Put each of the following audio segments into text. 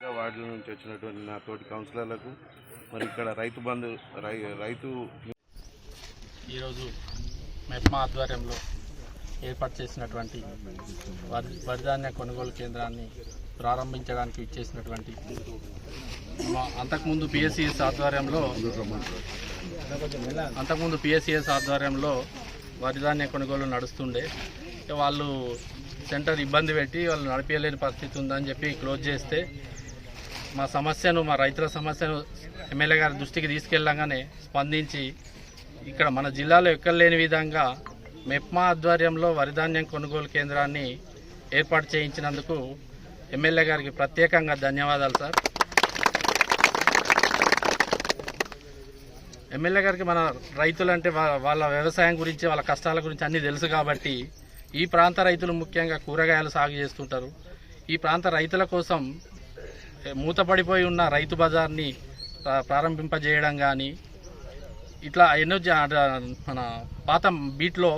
వార్డుల నుంచి వచ్చినటువంటి నా తోటి కౌన్సిలర్లకు మరి ఇక్కడ రైతు బంధు రై- రైతు ఈరోజు మెప్మా ఆధ్వర్యంలో ఏర్పాటు చేసినటువంటి వరి వరిధాన్య కొనుగోలు కేంద్రాన్ని ప్రారంభించడానికి ఇచ్చేసినటువంటి మా అంతకుముందు పిఎస్సిఎస్ ఆధ్వర్యంలో అంతకుముందు పిఎస్సిఎస్ ఆధ్వర్యంలో వరిధాన్య కొనుగోలు నడుస్తుండే. వాళ్ళు సెంటర్ ఇబ్బంది పెట్టి వాళ్ళు నడిపించలేని పరిస్థితి ఉందని చెప్పి క్లోజ్ చేస్తే మా సమస్యను మా రైతుల సమస్యను ఎమ్మెల్యే గారి దృష్టికి తీసుకెళ్ళగానే స్పందించి ఇక్కడ మన జిల్లాలో ఎక్కడ లేని విధంగా మెప్మా ఆధ్వర్యంలో వరిధాన్యం కొనుగోలు కేంద్రాన్ని ఏర్పాటు చేయించినందుకు ఎమ్మెల్యే గారికి ప్రత్యేకంగా ధన్యవాదాలు సార్. ఎమ్మెల్యే గారికి మన రైతులంటే వాళ్ళ వ్యవసాయం గురించి వాళ్ళ కష్టాల గురించి అన్నీ తెలుసు కాబట్టి ఈ ప్రాంత రైతులు ముఖ్యంగా కూరగాయలు సాగు చేస్తుంటారు. ఈ ప్రాంత రైతుల కోసం మూతపడిపోయి ఉన్న రైతు బజార్ని ప్రా- ప్రారంభింపజేయడం కానీ ఇట్లా ఎన్నో మన పాత బీట్లో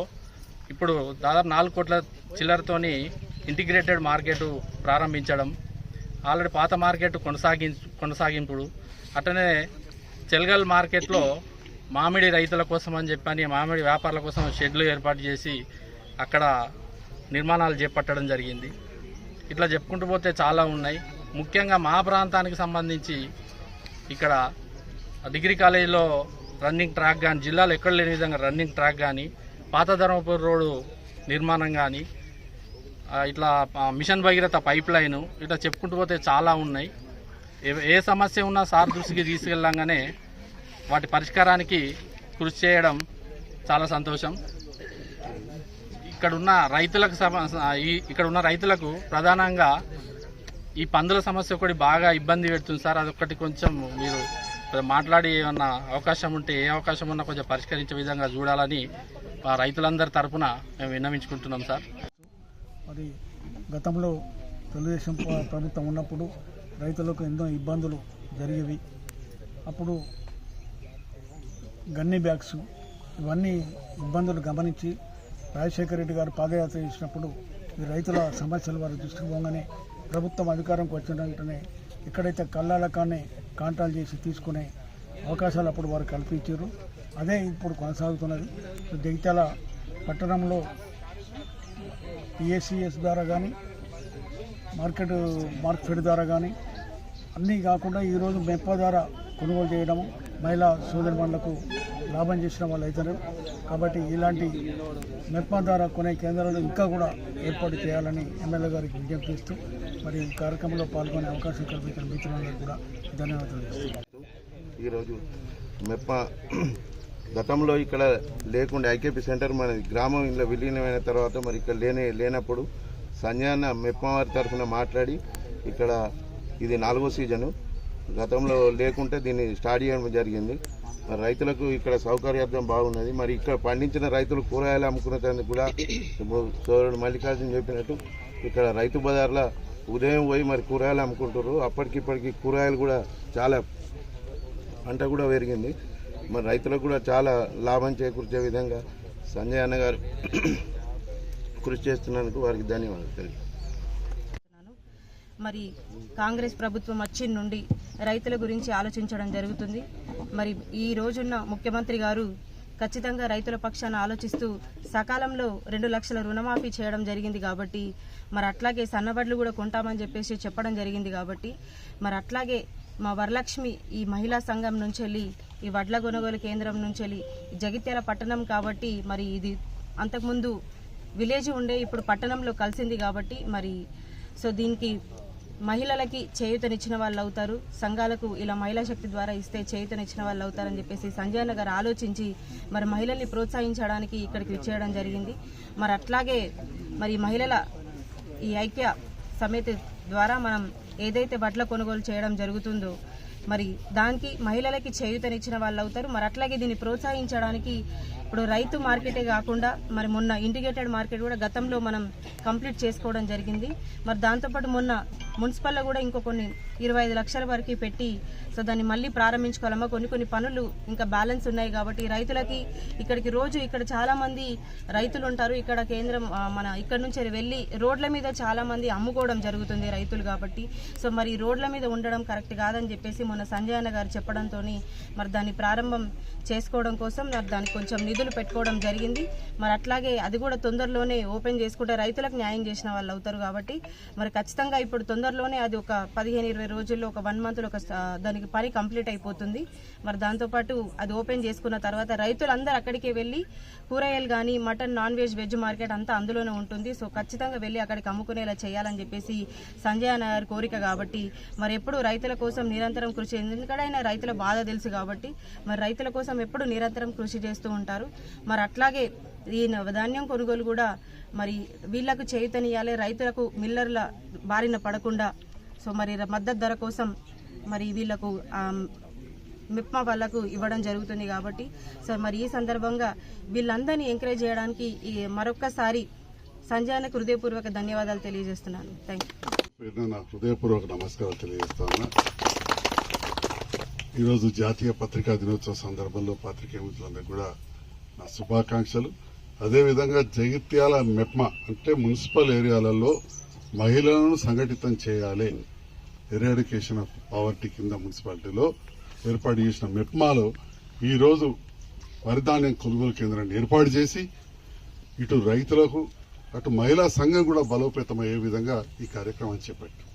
ఇప్పుడు దాదాపు నాలుగు కోట్ల చిల్లరతోని ఇంటిగ్రేటెడ్ మార్కెట్ ప్రారంభించడం ఆల్రెడీ పాత మార్కెట్ కొనసాగి కొనసాగింపుడు అట్లనే చెల్గల్ మార్కెట్లో మామిడి రైతుల కోసం అని చెప్పని మామిడి వ్యాపారుల కోసం షెడ్లు ఏర్పాటు చేసి అక్కడ నిర్మాణాలు చేపట్టడం జరిగింది. ఇట్లా చెప్పుకుంటూ పోతే చాలా ఉన్నాయి. ముఖ్యంగా మా ప్రాంతానికి సంబంధించి ఇక్కడ డిగ్రీ కాలేజీలో రన్నింగ్ ట్రాక్ కానీ జిల్లాలో ఎక్కడ లేని విధంగా రన్నింగ్ ట్రాక్ కానీ పాత ధర్మపురి రోడ్డు నిర్మాణం కానీ ఇట్లా మిషన్ భగీరథ పైప్ లైను ఇట్లా చెప్పుకుంటూ పోతే చాలా ఉన్నాయి. ఏ- ఏ సమస్య ఉన్నా సార్ దృష్టికి తీసుకెళ్ళంగానే వాటి పరిష్కారానికి కృషి చేయడం చాలా సంతోషం. ఇక్కడ ఉన్న రైతులకు ఈ- ఇక్కడ ఉన్న రైతులకు ప్రధానంగా ఈ పందుల సమస్య ఒకటి బాగా ఇబ్బంది పెడుతుంది సార్. అదొకటి కొంచెం మీరు మాట్లాడి ఏమన్నా అవకాశం ఉంటే ఏ అవకాశం ఉన్నా కొంచెం పరిష్కరించే విధంగా చూడాలని రైతులందరి తరపున మేము విన్నవించుకుంటున్నాం సార్. మరి గతంలో తెలుగుదేశం ప్రభుత్వం ఉన్నప్పుడు రైతులకు ఎన్నో ఇబ్బందులు జరిగేవి. అప్పుడు గన్ని బ్యాగ్స్ ఇవన్నీ ఇబ్బందులు గమనించి రాజశేఖర రెడ్డి గారు పాదయాత్ర చేసినప్పుడు ఈ రైతుల సమస్యలు వారి దృష్టికి పోగానే ప్రభుత్వం అధికారంకి వచ్చిన వెంటనే ఎక్కడైతే కళ్ళాల కానీ చేసి తీసుకునే అవకాశాలు అప్పుడు వారు కల్పించారు. అదే ఇప్పుడు కొనసాగుతున్నది. జగిత్యాల పట్టణంలో పిఎస్సిఎస్ ద్వారా కానీ మార్కెట్ మార్కెట్ ద్వారా కానీ అన్నీ కాకుండా ఈరోజు మెప్ప ద్వారా కొనుగోలు చేయడం మహిళా సోదరిమణులకు లాభం చేసిన వాళ్ళు అవుతారు కాబట్టి ఇలాంటి మెప్ప ద్వారా కొనే కేంద్రాలు ఇంకా కూడా ఏర్పాటు చేయాలని ఎమ్మెల్యే గారికి విజ్ఞప్తి చేస్తూ మరి ఈ కార్యక్రమంలో పాల్గొనే అవకాశం కల్పించిన మిత్రులందరూ కూడా ధన్యవాదాలు ఈరోజు మెప్ప గతంలో ఇక్కడ లేకుండా ఐకేపీ సెంటర్ మన గ్రామం ఇలా విలీనమైన తర్వాత మరి ఇక్కడ లేనే లేనప్పుడు సంజయన్న మెప్పవారి తరఫున మాట్లాడి ఇక్కడ ఇది నాలుగో సీజను. గతంలో లేకుంటే దీన్ని స్టార్ట్ చేయడం జరిగింది. మరి రైతులకు ఇక్కడ సౌకర్యార్థం బాగున్నది. మరి ఇక్కడ పండించిన రైతులు కూరగాయలు అమ్ముకునేందుకు కూడా సోదరుడు మల్లికార్జున చెప్పినట్టు ఇక్కడ రైతు బజార్ల ఉదయం పోయి మరి కూరగాయలు అమ్ముకుంటారు అప్పటికిప్పటికి కూరగాయలు కూడా చాలా పంట కూడా పెరిగింది. మరి రైతులకు కూడా చాలా లాభం చేకూర్చే విధంగా సంజయ్ అన్న గారు కృషి చేస్తున్నందుకు వారికి ధన్యవాదాలు. తెలియదు మరి కాంగ్రెస్ ప్రభుత్వం వచ్చి నుండి రైతుల గురించి ఆలోచించడం జరుగుతుంది. మరి ఈ రోజున్న ముఖ్యమంత్రి గారు ఖచ్చితంగా రైతుల పక్షాన ఆలోచిస్తూ సకాలంలో రెండు లక్షల రుణమాఫీ చేయడం జరిగింది కాబట్టి మరి అట్లాగే సన్నబడ్లు కూడా కొంటామని చెప్పేసి చెప్పడం జరిగింది కాబట్టి మరి అట్లాగే మా వరలక్ష్మి ఈ మహిళా సంఘం నుంచి వెళ్ళి ఈ వడ్ల కొనుగోలు కేంద్రం నుంచి వెళ్ళి జగిత్యాల పట్టణం కాబట్టి మరి ఇది అంతకుముందు విలేజ్ ఉండే ఇప్పుడు పట్టణంలో కలిసింది కాబట్టి మరి సో దీనికి మహిళలకి చేయూతనిచ్చిన వాళ్ళు అవుతారు సంఘాలకు ఇలా మహిళా శక్తి ద్వారా ఇస్తే చేయూతనిచ్చిన వాళ్ళు అవుతారని చెప్పేసి సంజయ్ గారు ఆలోచించి మరి మహిళల్ని ప్రోత్సహించడానికి ఇక్కడికి విచ్చేయడం జరిగింది. మరి అట్లాగే మరి మహిళల ఈ ఐక్య సమితి ద్వారా మనం ఏదైతే బట్టల కొనుగోలు చేయడం జరుగుతుందో మరి దానికి మహిళలకి చేయూతనిచ్చిన వాళ్ళు అవుతారు మరి అట్లాగే దీన్ని ప్రోత్సహించడానికి ఇప్పుడు రైతు మార్కెటే కాకుండా మరి మొన్న ఇంటిగ్రేటెడ్ మార్కెట్ కూడా గతంలో మనం కంప్లీట్ చేసుకోవడం జరిగింది. మరి దాంతోపాటు మొన్న మున్సిపల్లో కూడా ఇంకో కొన్ని ఇరవై ఐదు లక్షల వరకు పెట్టి సో దాన్ని మళ్ళీ ప్రారంభించుకోవాలమ్మా. కొన్ని కొన్ని పనులు ఇంకా బ్యాలెన్స్ ఉన్నాయి కాబట్టి రైతులకి ఇక్కడికి రోజు ఇక్కడ చాలామంది రైతులు ఉంటారు. ఇక్కడ కేంద్రం మన ఇక్కడ నుంచి వెళ్ళి రోడ్ల మీద చాలామంది అమ్ముకోవడం జరుగుతుంది రైతులు కాబట్టి. సో మరి రోడ్ల మీద ఉండడం కరెక్ట్ కాదని చెప్పేసి మొన్న సంజయ్ అన్న గారు చెప్పడంతో మరి దాన్ని ప్రారంభం చేసుకోవడం కోసం మరి దానికి కొంచెం నిధులు పెట్టుకోవడం జరిగింది. మరి అట్లాగే అది కూడా తొందరలోనే ఓపెన్ చేసుకుంటే రైతులకు న్యాయం చేసిన వాళ్ళు అవుతారు కాబట్టి మరి ఖచ్చితంగా ఇప్పుడు తొందరలోనే అది ఒక పదిహేను ఇరవై రోజుల్లో ఒక వన్ మంత్లో ఒక దానికి పని కంప్లీట్ అయిపోతుంది. మరి దాంతోపాటు అది ఓపెన్ చేసుకున్న తర్వాత రైతులందరూ అక్కడికే వెళ్ళి కూరగాయలు కానీ mutton non veg veg market అంతా అందులోనే ఉంటుంది. సో ఖచ్చితంగా వెళ్ళి అక్కడికి అమ్ముకునేలా చేయాలని చెప్పేసి సంజయ్ అన్న గారి కోరిక కాబట్టి మరి ఎప్పుడు రైతుల కోసం నిరంతరం కృషి ఎందుకంటే ఆయన రైతుల బాధ తెలుసు కాబట్టి మరి రైతుల కోసం ఎప్పుడు నిరంతరం కృషి చేస్తూ ఉంటారు. మరి అట్లాగే ఈ ధాన్యం కొనుగోలు కూడా మరి వీళ్ళకు చేయుతనియాలి రైతులకు మిల్లర్ల బారిన పడకుండా సో మరి మద్దతు ధర కోసం మరి వీళ్ళకు ఆ, మిప్మా వాళ్ళకు ఇవ్వడం జరుగుతుంది కాబట్టి సో మరి ఈ సందర్భంగా వీళ్ళందరినీ ఎంకరేజ్ చేయడానికి ఈ మరొక్కసారి సంజయానికి హృదయపూర్వక ధన్యవాదాలు తెలియజేస్తున్నాను. థ్యాంక్ యూ హృదయపూర్వక నమస్కారాలు తెలియజేస్తాను. ఈరోజు జాతీయ పత్రికా దినోత్సవ సందర్భంలో పాత్రికేయ కూడా నా శుభాకాంక్షలు. అదేవిధంగా జగిత్యాల మెప్మా అంటే మున్సిపల్ ఏరియాలలో మహిళలను సంఘటితం చేయాలి. ఎరాడికేషన్ ఆఫ్ పావర్టీ కింద మున్సిపాలిటీలో ఏర్పాటు చేసిన మెప్మాలో ఈరోజు వరిధాన్యం కొనుగోలు కేంద్రాన్ని ఏర్పాటు చేసి ఇటు రైతులకు అటు మహిళా సంఘం కూడా బలోపేతమయ్యే విధంగా ఈ కార్యక్రమం చేపట్టాం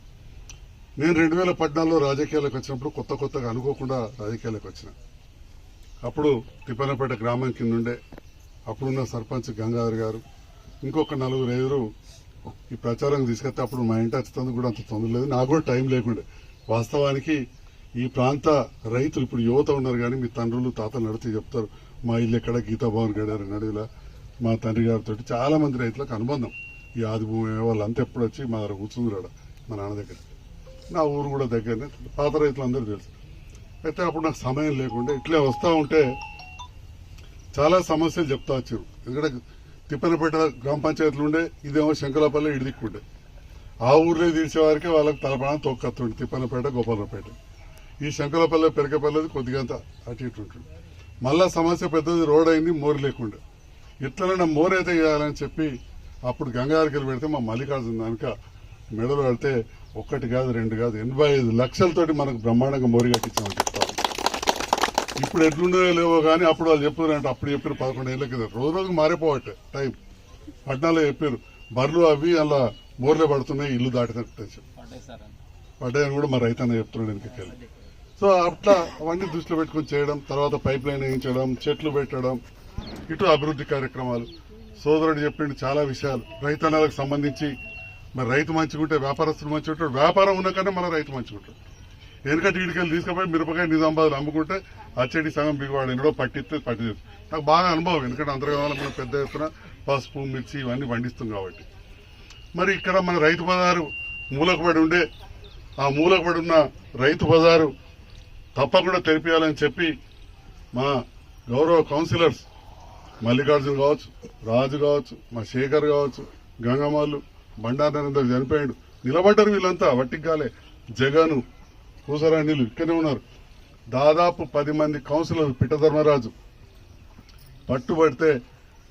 నేను రెండు వేల పద్నాలుగులో రాజకీయాలకు వచ్చినప్పుడు కొత్త కొత్తగా అనుకోకుండా రాజకీయాలకు వచ్చిన. అప్పుడు తిప్పనపేట గ్రామం కింద ఉండే అప్పుడున్న సర్పంచ్ గంగాధర్ గారు ఇంకొక నలుగురు ఐదురు ఈ ప్రచారం తీసుకెళ్తే అప్పుడు మా ఇంటి వచ్చేందుకు కూడా అంత తొందర లేదు. నాకు కూడా టైం లేకుండే. వాస్తవానికి ఈ ప్రాంత రైతులు ఇప్పుడు యువత ఉన్నారు కానీ మీ తండ్రులు తాతలు నడితే చెప్తారు మా ఇల్లు ఎక్కడ? గీతాభవన్ గడారు నడివిలా మా తండ్రి గారితో చాలా మంది రైతులకు అనుబంధం. ఈ ఆది భూమి వాళ్ళంతా ఎప్పుడు వచ్చి మా దగ్గర కూర్చుందిరాడ మా నాన్న దగ్గర. నా ఊరు కూడా దగ్గరనే. పాత రైతులందరూ తెలుసు. అయితే అప్పుడు నాకు సమయం లేకుండా ఇట్లే వస్తూ ఉంటే చాలా సమస్యలు చెప్తా వచ్చారు. ఎందుకంటే తిప్పనపేట గ్రామ పంచాయతీలు ఉండే ఇదేమో శంకరాపల్లి ఇడిదిక్కుండే ఆ ఊర్లో తీర్చేవారికి వాళ్ళకి తలపడానికి తొక్కత్తుండే తిప్పనపేట గోపాలపేట. ఈ శంకరాపల్లి పెరకపల్లిది కొద్దిగా అంత అటు ఇటు ఉంటుంది మళ్ళా సమస్య పెద్దది రోడ్ అయింది మోరు లేకుండా. ఇట్లనే మోర్ అయితే చేయాలని చెప్పి అప్పుడు గంగారికి పెడితే మా మల్లికార్జున దానిక మెడలు పెడితే ఒక్కటి కాదు రెండు కాదు ఎనభై ఐదు లక్షలతోటి మనకు బ్రహ్మాండంగా మోరి కట్టించామని చెప్తాను ఇప్పుడు ఎట్లుండో లేవో కానీ అప్పుడు వాళ్ళు చెప్పారంటే అప్పుడు చెప్పారు పదకొండు ఏళ్ళ కింద. రోజు రోజు మారిపోవట్టే టైం. పట్నాలో చెప్పారు బర్రెలు అవి అలా మోర్లే పడుతున్నాయి ఇల్లు దాటినట్టు పడ్డాయని కూడా మా రైతన్న చెప్తున్నాడు వెనకకెళ్ళి సో అట్లా అవన్నీ దృష్టిలో పెట్టుకుని చేయడం తర్వాత పైప్ లైన్ వేయించడం చెట్లు పెట్టడం ఇటు అభివృద్ధి కార్యక్రమాలు. సోదరుడు చెప్పిండు చాలా విషయాలు. రైతన్నలకు సంబంధించి మరి రైతు మంచిగుంటే వ్యాపారస్తులు మంచిగా ఉంటాడు వ్యాపారం ఉన్న కన్నా మన రైతు మంచిగుంటాడు ఎందుకంటే వీడికెళ్ళి తీసుకుపోయి మిరపకాయ నిజామాబాద్ అమ్ముకుంటే అచ్చడి సగం బిగువాడు ఎన్నడో పట్టిస్తే పట్టి నాకు బాగా అనుభవం ఎందుకంటే అంతర్గతంలో మనం పెద్ద ఎత్తున పసుపు మిర్చి ఇవన్నీ పండిస్తాం కాబట్టి. మరి ఇక్కడ మన రైతు బజారు మూలకపడి ఉండే ఆ మూలకపడి ఉన్న రైతు బజారు తప్పకుండా తెరిపియాలని చెప్పి మా గౌరవ కౌన్సిలర్స్ మల్లికార్జున కావచ్చు రాజు కావచ్చు మా శేఖర్ కావచ్చు గంగమ్మలు బండారు చనిపోయాడు. నిలబడ్డారు వీళ్ళంతా వట్టిగాలే జగను పూసరాణిలు ఇక్కడే ఉన్నారు. దాదాపు పది మంది కౌన్సిలర్ పిట్టధర్మరాజు. పట్టుబడితే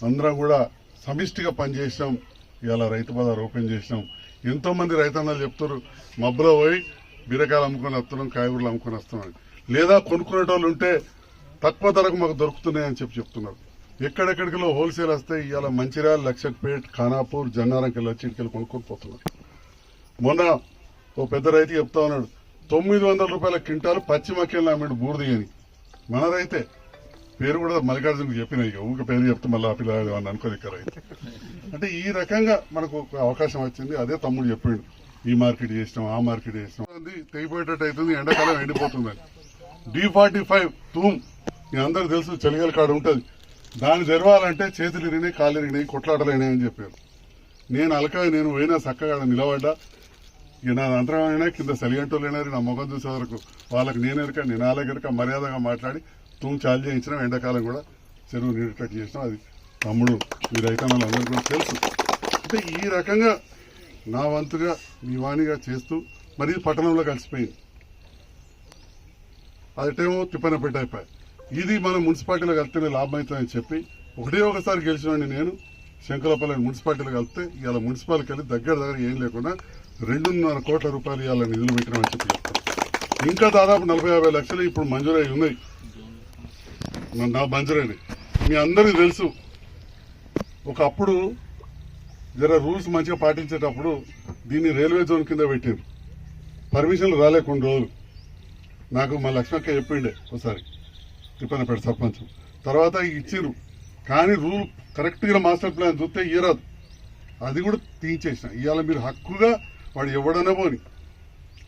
అందరం కూడా సమిష్టిగా పనిచేసాం ఇలా రైతు బజార్ ఓపెన్ చేసినాం. ఎంతోమంది రైతన్నలు చెప్తారు మబ్బులో పోయి బీరకాయలు అమ్ముకొని వస్తున్నాం కాయగూరలు అమ్ముకొని వస్తున్నాం లేదా కొనుక్కునేటోళ్ళు ఉంటే తక్కువ ధరకు మాకు దొరుకుతున్నాయని చెప్పి చెప్తున్నారు. ఎక్కడెక్కడికిలో హోల్సేల్ వస్తే ఇవాళ మంచిర్యాల లక్షట్పేట్ ఖానాపూర్ జన్నారంకెళ్ళి వచ్చి ఇటుకెళ్ళి కొనుక్కొని పోతున్నారు మొన్న ఓ పెద్ద రైతు చెప్తా ఉన్నాడు తొమ్మిది వందల రూపాయల క్వింటాలు పచ్చి మక్కెళ్ళి అమ్మాడు బూడిది అని మన రైతే పేరు కూడా మల్లికార్జునకు చెప్పిన ఇక ఊక పేరు చెప్తే మళ్ళీ ఆ పిల్లలు అని అనుకోదు ఇక్కడ రైతు. అంటే ఈ రకంగా మనకు ఒక అవకాశం వచ్చింది అదే తమ్ముడు చెప్పిండు ఈ మార్కెట్ చేసినాం ఆ మార్కెట్ చేసినాం. అది తెగిపోయేటట్టు అవుతుంది ఎండాకాలం ఎండిపోతుందని. డి ఫార్టీ ఫైవ్ తూమ్. మీ అందరికి తెలుసు చలిగల కాడ ఉంటుంది. దాన్ని తెరవాలంటే చేతులు ఇరిగినాయి కాళ్ళు ఇరిగినాయి కొట్లాటలైనాయి అని చెప్పారు. నేను అలక నేను పోయినా చక్కగా నిలబడ్డా. ఇక నా అంతరమైనా కింద సలిగంటోళ్ళైనా నా ముఖం చూసే వరకు వాళ్ళకి నేను ఎరక నేను అలాగెరక మర్యాదగా మాట్లాడి తూము చాలు చేయించినాం ఎండాకాలం కూడా చెరువు నీడేటట్టు చేసినాం అది తమ్ముడు మీ రైతన్నలు అందరూ కూడా తెలుసు. అంటే ఈ రకంగా నా వంతుగా మీ వాణిగా చేస్తూ మరి పట్టణంలో కలిసిపోయింది. అదేమో తిప్పన పెట్టయిపోయి ఇది మన మున్సిపాలిటీలో కలిస్తేనే లాభం అవుతుందని చెప్పి ఒకటే ఒకసారి గెలిచినండి నేను శంకరపల్లి మున్సిపాలిటీలో కలిస్తే ఇవాళ మున్సిపాలిటీకి వెళ్ళి దగ్గర దగ్గర ఏం లేకుండా రెండున్నర కోట్ల రూపాయలు ఇవాళ నిధులు పెట్టినామని చెప్పి ఇంకా దాదాపు నలభై యాభై లక్షలు ఇప్పుడు మంజూరై ఉన్నాయి. నా- నా మీ అందరికీ తెలుసు ఒకప్పుడు జర రూల్స్ మంచిగా పాటించేటప్పుడు దీన్ని రైల్వే జోన్ కింద పెట్టారు పర్మిషన్లు రాలే కొన్ని రోజులు. నాకు మా లక్ష్మక్క చెప్పిండే ఒకసారి. తిప్పనపేట సర్పంచ్ తర్వాత ఇచ్చిర్రు. కానీ రూల్ కరెక్ట్గా మాస్టర్ ప్లాన్ చూస్తే ఇయ్యరాదు. అది కూడా తీయించేసిన. ఇవాళ మీరు హక్కుగా వాడు ఎవడన్నా పోని.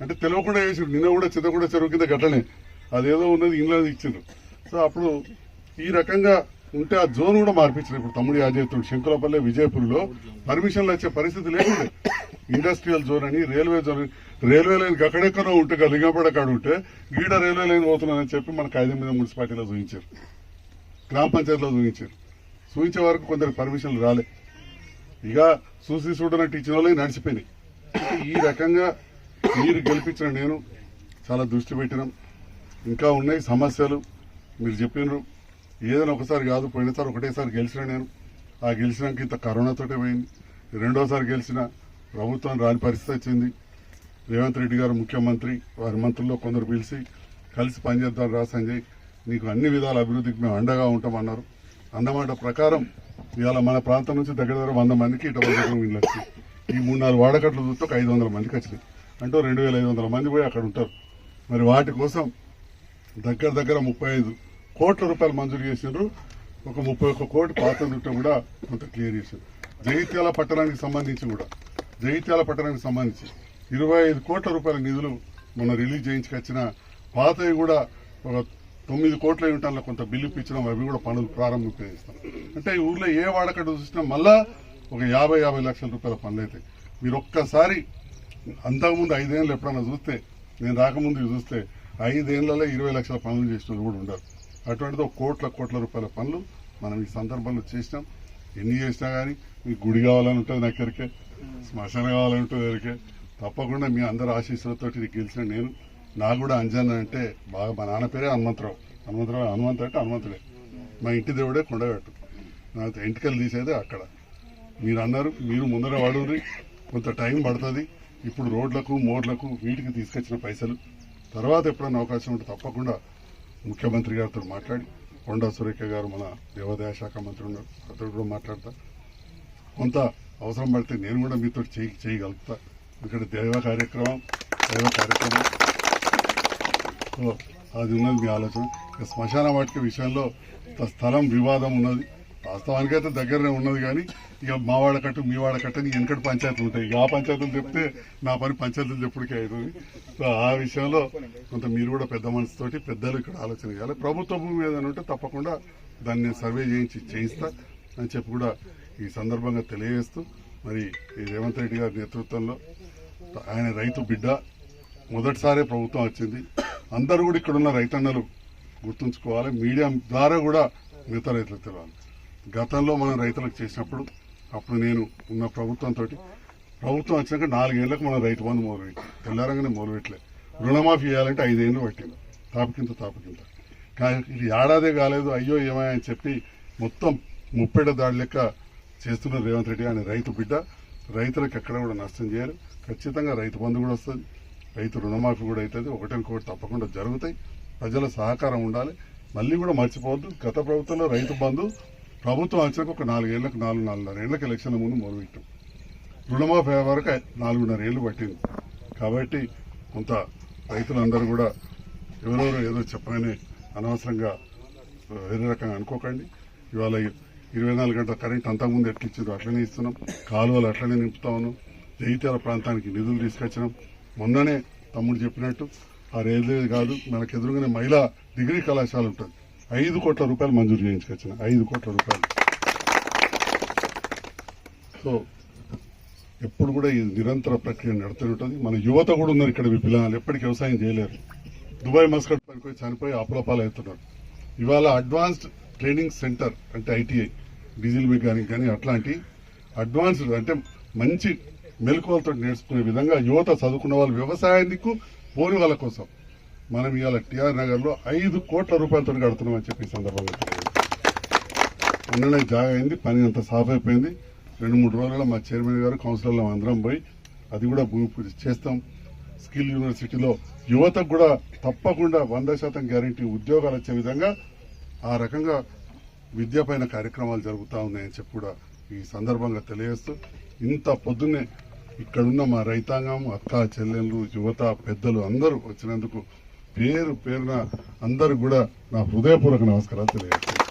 అంటే తెలియకుండా చేసారు నిన్న కూడా చిత్తకుండా చెరువు కింద గట్టనే అదేదో ఉన్నది ఇంగ్లాండ్ ఇచ్చిండ్రు. సో అప్పుడు ఈ రకంగా ఉంటే ఆ జోన్ కూడా మార్పించారు ఇప్పుడు తమ్ముడు యాజేతుడు శంకులపల్లె విజయపూర్లో పర్మిషన్లు వచ్చే పరిస్థితి లేకుండా. ఇండస్ట్రియల్ జోన్ అని రైల్వే జోన్ అని. రైల్వే లైన్ అక్కడెక్కడో ఉంటే కదా లింగపడ కాడ ఉంటే గీడ రైల్వే లైన్ పోతున్నానని చెప్పి మన కాయిదం మీద మున్సిపాలిటీలో చూపించారు. గ్రామ పంచాయతీలో చూపించారు. చూపించే వరకు కొందరు పర్మిషన్లు రాలే. ఇక చూసి చూడనట్టు ఇచ్చిన వాళ్ళకి నడిచిపోయినాయి. ఈ రకంగా మీరు గెలిపించిన నేను చాలా దృష్టి పెట్టినాం. ఇంకా ఉన్నాయి సమస్యలు మీరు చెప్పినారు. ఏదైనా ఒకసారి కాదు పోయినసారి ఒకటేసారి గెలిచిన నేను. ఆ గెలిచినాక ఇంత కరోనాతోటే పోయింది. రెండోసారి గెలిచిన ప్రభుత్వం రాని పరిస్థితి వచ్చింది. రేవంత్ రెడ్డి గారు ముఖ్యమంత్రి వారి మంత్రుల్లో కొందరు పిలిచి కలిసి పనిచేద్దాం రా సంజయ్ నీకు అన్ని విధాల అభివృద్ధికి మేము అండగా ఉంటామన్నారు. అన్నమాట ప్రకారం ఇవాళ మన ప్రాంతం నుంచి దగ్గర దగ్గర వంద మందికి ఇటు దగ్గర వచ్చి ఈ మూడు నాలుగు వాడకట్లు చూస్తే ఒక ఐదు వందల మందికి వచ్చినాయి. అంటూ రెండు వేల ఐదు వందల మంది పోయి అక్కడ ఉంటారు. మరి వాటి కోసం దగ్గర దగ్గర ముప్పై ఐదు కోట్ల రూపాయలు మంజూరు చేసిండ్రు ఒక ముప్పై ఒక్క కోటి పాత్ర కూడా కొంత క్లియర్ చేసిండ్రు జగిత్యాల పట్టణానికి సంబంధించి కూడా జగిత్యాల పట్టణానికి సంబంధించి ఇరవై ఐదు కోట్ల రూపాయల నిధులు మొన్న రిలీజ్ చేయించుకొచ్చిన పాతవి కూడా ఒక తొమ్మిది కోట్ల యూనిట్ల కొంత బిల్లు ఇప్పించడం అవి కూడా పనులు ప్రారంభింపజేస్తాం అంటే ఈ ఊర్లో ఏ వాడకట్టు చూసినా మళ్ళా ఒక యాభై యాభై లక్షల రూపాయల పనులు అవుతాయి మీరు ఒక్కసారి అంతకుముందు ఐదేళ్ళు ఎప్పుడన్నా చూస్తే నేను రాకముందు చూస్తే ఐదేళ్ళలో ఇరవై లక్షల పనులు చేసిన వాళ్ళు కూడా ఉండరు. అటువంటిది ఒక కోట్ల కోట్ల రూపాయల పనులు మనం ఈ సందర్భంలో చేసినాం. ఎన్ని చేసినా కానీ మీకు గుడి కావాలని ఉంటుంది నా దగ్గరికే శ్మశానం కావాలని ఉంటుంది దగ్గరికే తప్పకుండా మీ అందరు ఆశీస్సులతో గెలిచిన నేను. నాకు కూడా అంజన్న అంటే బాగా మా నాన్న పేరే హనుమంతరావు. హనుమంతరావు హనుమంత అంటే హనుమంతుడే. మా ఇంటి దేవుడే కొండగట్టు. నాకు ఎంటికలు తీసేదే అక్కడ. మీరు అన్నారు మీరు ముందర వాడుర్రి. కొంత టైం పడుతుంది. ఇప్పుడు రోడ్లకు మోర్లకు వీటికి తీసుకొచ్చిన పైసలు. తర్వాత ఎప్పుడైనా అవకాశం ఉంటే తప్పకుండా ముఖ్యమంత్రి గారితో మాట్లాడి కొండా సురేఖ గారు మన దేవాదాయ శాఖ మంత్రి ఉన్నారు. అతడు కూడా మాట్లాడతా. కొంత అవసరం పడితే నేను కూడా మీతో చేయి చేయగలుగుతా. ఇక్కడ దైవ కార్యక్రమం దైవ కార్యక్రమం. సో అది ఉన్నది మీ ఆలోచన. ఇక శ్మశాన వాటిక విషయంలో స్థలం వివాదం ఉన్నది. వాస్తవానికి అయితే దగ్గరనే ఉన్నది కానీ ఇక మా వాడకట్టు మీ వాడకట్టు అని వెనకటి పంచాయతీలు ఉంటాయి. ఆ పంచాయతీలు చెప్తే నా పని పంచాయతీలు చెప్పుడికే అవుతుంది. సో ఆ విషయంలో కొంత మీరు కూడా పెద్ద మనసుతోటి పెద్దలు ఇక్కడ ఆలోచన చేయాలి. ప్రభుత్వ భూమి ఏదైనా ఉంటే తప్పకుండా దాన్ని సర్వే చేయించి చేయిస్తా అని చెప్పి కూడా ఈ సందర్భంగా తెలియజేస్తూ మరి రేవంత్ రెడ్డి గారి నేతృత్వంలో ఆయన రైతు బిడ్డ మొదటిసారే ప్రభుత్వం వచ్చింది. అందరూ కూడా ఇక్కడ ఉన్న రైతన్నలు గుర్తుంచుకోవాలి. మీడియా ద్వారా కూడా మిగతా రైతులకు తెలియాలి గతంలో మనం రైతులకు చేసినప్పుడు అప్పుడు నేను ఉన్న ప్రభుత్వంతో ప్రభుత్వం వచ్చినాక నాలుగేళ్ళకు మనం రైతు బంధు మొదలుపెట్టి. తెల్లారంగానే మొదలుపెట్టలే. రుణమాఫీ చేయాలంటే ఐదేళ్ళు పట్టింది. తాపకింత తాపకింత కానీ ఇది ఏడాదే కాలేదు. అయ్యో ఏమయ్యా అని చెప్పి మొత్తం ముప్పేట దాడి లెక్క చేస్తున్న రేవంత్ రెడ్డి ఆయన రైతు బిడ్డ. రైతులకు ఎక్కడ కూడా నష్టం చేయరు. ఖచ్చితంగా రైతు బంధు కూడా వస్తుంది. రైతు రుణమాఫీ కూడా అవుతుంది. ఒకటికొకటి తప్పకుండా జరుగుతాయి. ప్రజల సహకారం ఉండాలి. మళ్ళీ కూడా మర్చిపోవద్దు. గత ప్రభుత్వంలో రైతు బంధు ప్రభుత్వం వచ్చాక ఒక నాలుగేళ్ళకు నాలుగు నాలుగున్నర ఏళ్ళకు ఎలక్షన్ల ముందు మొదలుపెట్టాం. రుణమాఫీ అయ్యే వరకు నాలుగున్నర ఏళ్ళు పట్టింది. కాబట్టి కొంత రైతులందరూ కూడా ఎవరెవరో ఏదో చెప్పగానే అనవసరంగా వేరే రకంగా అనుకోకండి. ఇవాళ ఇరవై నాలుగు గంటల కరెంట్ అంతకుముందు ఎట్లా ఇచ్చిందో అట్లనే ఇస్తున్నాం. కాలువలు అట్లనే నింపుతా ఉన్నాం. జగిత్యాల ప్రాంతానికి నిధులు తీసుకొచ్చినాం. మొన్ననే తమ్ముడు చెప్పినట్టు ఆ రైల్వే కాదు మనకు ఎదురుగానే మహిళా డిగ్రీ కళాశాల ఉంటుంది. ఐదు కోట్ల రూపాయలు మంజూరు చేయించుకొచ్చిన. ఐదు కోట్ల రూపాయలు. సో ఎప్పుడు కూడా ఈ నిరంతర ప్రక్రియ నడుతూనే ఉంటుంది. మన యువత కూడా ఉన్నారు ఇక్కడ మీ పిల్లలు ఎప్పటికీ వ్యవసాయం చేయలేరు. దుబాయ్ మస్కట్ పనిపోయి చనిపోయి అప్పులపాలు అవుతున్నారు ఇవాళ అడ్వాన్స్డ్ ట్రైనింగ్ సెంటర్ అంటే ఐటీఐ డీజిల్ మెకానిక్ కానీ అట్లాంటి అడ్వాన్స్డ్ అంటే మంచి మెలకువలతో నేర్చుకునే విధంగా యువత చదువుకున్న వాళ్ళు వ్యవసాయానికి పోని వాళ్ళ కోసం మనం ఇవాళ టిఆర్ నగర్లో ఐదు కోట్ల రూపాయలతో కడుతున్నామని చెప్పి సందర్భంగా ఉండడానికి జాగా అయింది పని అంత సాఫ్ అయిపోయింది. రెండు మూడు రోజుల్లో మా చైర్మన్ గారు కౌన్సిలర్లో అందరం పోయి అది కూడా భూమి పూజ చేస్తాం. స్కిల్ యూనివర్సిటీలో యువతకు కూడా తప్పకుండా వంద శాతం గ్యారంటీ ఉద్యోగాలు వచ్చే విధంగా ఆ రకంగా విద్యపైన కార్యక్రమాలు జరుగుతూ ఉన్నాయని చెప్పి కూడా ఈ సందర్భంగా తెలియజేస్తూ ఇంత పొద్దున్నే ఇక్కడున్న మా రైతాంగం అక్క చెల్లెళ్ళు యువత పెద్దలు అందరూ వచ్చినందుకు పేరు పేరున అందరు కూడా నా హృదయపూర్వక నమస్కారాలు తెలియజేస్తాను